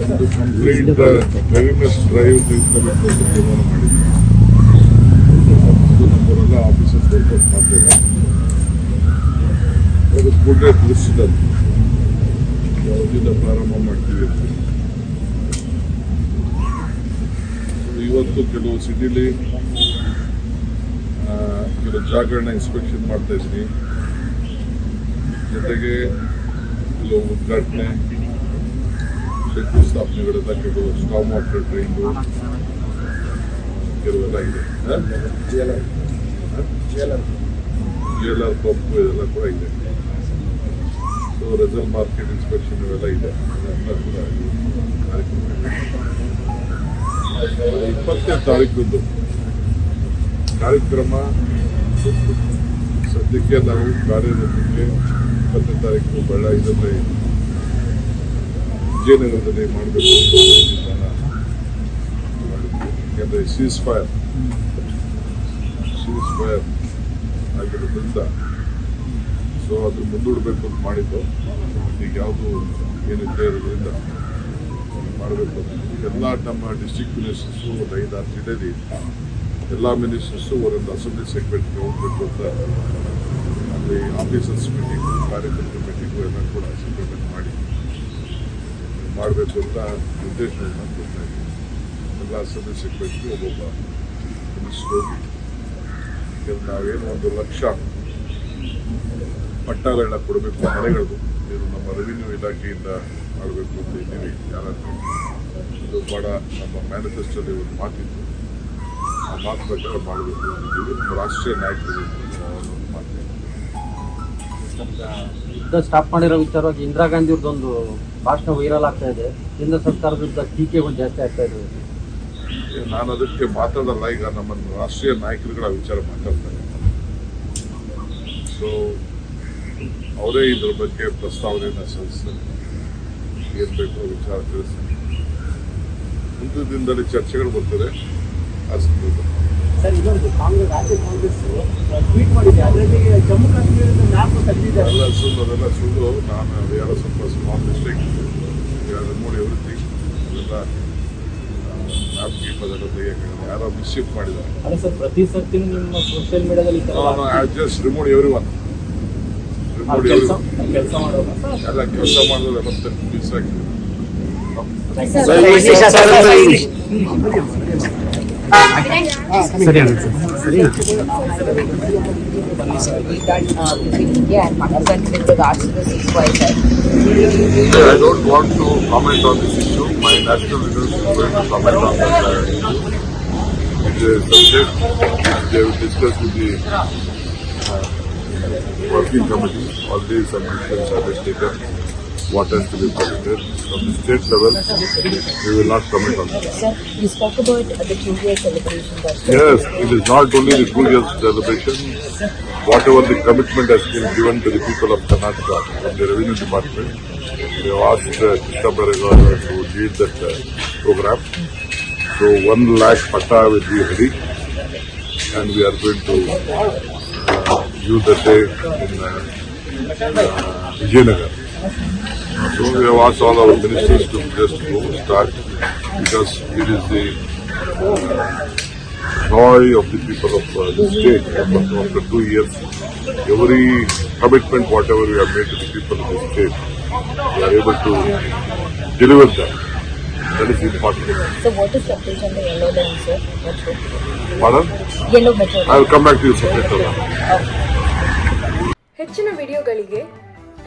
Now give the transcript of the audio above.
Complete drive ಪ್ರಾರಂಭ ಮಾಡ್ತೀವಿ ಇವತ್ತು ಕೆಲವು ಸಿಟಿಲಿ ಕೆಲವು ಜಾಗಗಳನ್ನ ಇನ್ಸ್ಪೆಕ್ಷನ್ ಮಾಡ್ತಾ ಇದ್ದೀನಿ. ಜೊತೆಗೆ ಕೆಲವು ಉದ್ಘಾಟನೆ ಶಂಕುಸ್ಥಾಪನೆಗಳೆಲ್ಲ ಕೆಲವು ಸ್ಟಾಮ್ ವಾಟರ್ ಡ್ರೈನ್ದು ಇರುವೆಲ್ಲ ಇದೆ. ಎಲ್ ಆರ್ ಪಂಪ್ ಇದೆಲ್ಲ ಕೂಡ ಇದೆ. ಸೊ ರೆಸಲ್ ಮಾರ್ಕೆಟ್ ಇನ್ಸ್ಪೆಕ್ಷನ್ ಇವೆಲ್ಲ ಇದೆ. ಅದೆಲ್ಲ ಕೂಡ ಕಾರ್ಯಕ್ರಮ. ಇಪ್ಪತ್ತನೇ ತಾರೀಕು ಕಾರ್ಯಕ್ರಮ ಸದ್ಯಕ್ಕೆ ನಾವು ಕಾರ್ಯರೂಪಕ್ಕೆ ಇಪ್ಪತ್ತನೇ ತಾರೀಕು ಬಳ್ಳ ಇದರಲ್ಲಿ ವಿಜಯನಗರದಲ್ಲಿ ಮಾಡಬೇಕು ಯಾಕಂದರೆ ಸೀಸ್ ಫೈರ್ ಸೀಸ್ ಫೈರ್ ಆಗಿರೋದ್ರಿಂದ ಸೊ ಅದು ಮುಂದೂಡಬೇಕು ಅಂತ ಮಾಡಿದ್ದು. ಈಗ ಯಾವುದು ಏನಿದೆ ಇರೋದ್ರಿಂದ ಮಾಡಬೇಕು ಎಲ್ಲ ನಮ್ಮ ಡಿಸ್ಟಿಕ್ ಮಿನಿಸ್ಟರ್ಸು ಒಂದು ಐದಾರು ಜಿಲ್ಲೆಯಲ್ಲಿ ಎಲ್ಲ ಮಿನಿಸ್ಟರ್ಸು ಒಂದೊಂದು ಅಸೆಂಬ್ಲಿ ಸೆಗ್ಮೆಂಟ್ಗೆ ಹೋಗಬೇಕು ಅಂತ. ಅಲ್ಲಿ ಆಫೀಸರ್ಸ್ ಮೀಟಿಂಗು ಕಾರ್ಯಕರ್ತರ ಮೀಟಿಂಗು ಎಲ್ಲ ಕೂಡ ಮಾಡಿ ಮಾಡಬೇಕು ಅಂತ ನಿರ್ದೇಶನವನ್ನು ಕೊಡ್ತಾ ಇದ್ದೀವಿ ಎಲ್ಲ ಸೆಗ್ಮೆಂಟ್ಗೆ ಒಬ್ಬೊಬ್ಬ ಹೋಗಿ ಯಾಕಂದ್ರೆ ನಾವೇನು ಒಂದು ಲಕ್ಷ ಪಟ್ಟಗಳನ್ನ ಕೊಡಬೇಕು ಮನೆಗಳದು ಇದು ನಮ್ಮ ರೆವಿನ್ಯೂ ಇಲಾಖೆಯಿಂದ ಮಾಡಬೇಕು ಅಂತ ಇದ್ದೀವಿ. ಯಾರಾದರೂ ಇದು ಭಾಳ ನಮ್ಮ ಮ್ಯಾನಿಫೆಸ್ಟೋಲ್ಲಿ ಒಂದು ಮಾತಿತ್ತು. ಆ ಮಾತು ಪ್ರಕಾರ ಮಾಡಬೇಕು ಅಂತಿದ್ದೀವಿ ನಮ್ಮ ರಾಷ್ಟ್ರೀಯ ನಾಯಕರು ಮಾತಿದೆ ಯುದ್ಧ ಸ್ಟಾಪ್ ಮಾಡಿರೋ ವಿಚಾರವಾಗಿ ಇಂದಿರಾ ಗಾಂಧಿ ಅವ್ರದ್ದೊಂದು ಭಾಷಣ ವೈರಲ್ ಆಗ್ತಾ ಇದೆ. ಕೇಂದ್ರ ಸರ್ಕಾರದ ವಿರುದ್ಧ ಟೀಕೆಗಳು ಜಾಸ್ತಿ ಆಗ್ತಾ ಇದೆ ನಾನು ಅದಕ್ಕೆ ಮಾತಾಡಲ್ಲ ಈಗ ನಮ್ಮ ರಾಷ್ಟ್ರೀಯ ನಾಯಕರುಗಳ ವಿಚಾರ ಮಾತಾಡ್ತಾರೆ ಸೊ ಅವರೇ ಇದ್ರ ಬಗ್ಗೆ ಪ್ರಸ್ತಾವನೆಯನ್ನು ಸಲ್ಲಿಸ್ತಾರೆ. ಏನ್ ಬೇಕು ವಿಚಾರ ತಿಳಿಸ್ತಾರೆ. ಮುಂದಿನ ದಿನದಲ್ಲಿ ಚರ್ಚೆಗಳು ಬರ್ತದೆ. ಸಂದರ್ಭದಲ್ಲಿ ಸರ್ ಇದೊಂದು ಕಾಂಗ್ರೆಸ್ ರಾಜ್ಯ ಕಾಂಗ್ರೆಸ್ ಟ್ವೀಟ್ ಮಾಡಿದೆ ಅದರಲ್ಲಿ ಜಮ್ಮು ಕಾಶ್ಮೀರದ ಮ್ಯಾಪ್ ತೆಗೆದಿದ್ದಾರೆ ಅಲ್ಲ ಸುಳ್ಳು ಅದೆಲ್ಲ ಸುಳ್ಳು ನಾನು ಅದು ಯಾರೋ ಸ್ವಲ್ಪ ಸ್ಮಾಲ್ ಮಿಸ್ಟೇಕ್ ನೋಡಿ ಎವ್ರಿಥಿಂಗ್ ಅದೆಲ್ಲ ಮ್ಯಾಪ್ ಗೀಪ್ ಅದೆಲ್ಲ ತೆಗಿಯೋಕ್ಕಾಗಲ್ಲ ಯಾರೋ ಮಿಸ್ಯೂಸ್ ಮಾಡಿದ್ದಾರೆ ಅಲ್ಲ ಸರ್ ಪ್ರತಿ ಸರ್ತಿ ನಿಮ್ಮ ಸೋಷಿಯಲ್ ಮೀಡಿಯಾದಲ್ಲಿ I just remove every one ಕೆಲಸ ಎವ್ರಿ ಕೆಲಸ ಮಾಡೋಣ ಎಲ್ಲ ಕೆಲಸ ಮಾಡಿದ್ರೆ ಮತ್ತೆ ಮಿಸ್ ಆಗ್ತದೆ Ceasefire. I don't want to comment on this issue. My national leader is going to comment on that uh, issue. It is subject they will discuss with the uh, working committee. All these submissions are taken. What has to be considered from the state level, we will not comment on that. Sir, you spoke about the two-year celebration. Yes, it is not only the two years celebration, whatever the commitment has been given to the people of Karnataka from the revenue department. We have asked uh, Krishna to lead that uh, program. So one lakh patta will be ready and we are going to uh, use the day in uh, uh, Vijayanagar. So we have asked all our ministers to just go start because it is the joy of the people of uh, the state after, after two years. Every commitment, whatever we have made to the people of the state, we are able to deliver that. That is important. So what is the update on the yellow line, sir? Metro? Pardon? Yellow metro. I will come back to you separately. ಹೆಚ್ಚಿನ ವಿಡಿಯೋಗಳಿಗೆ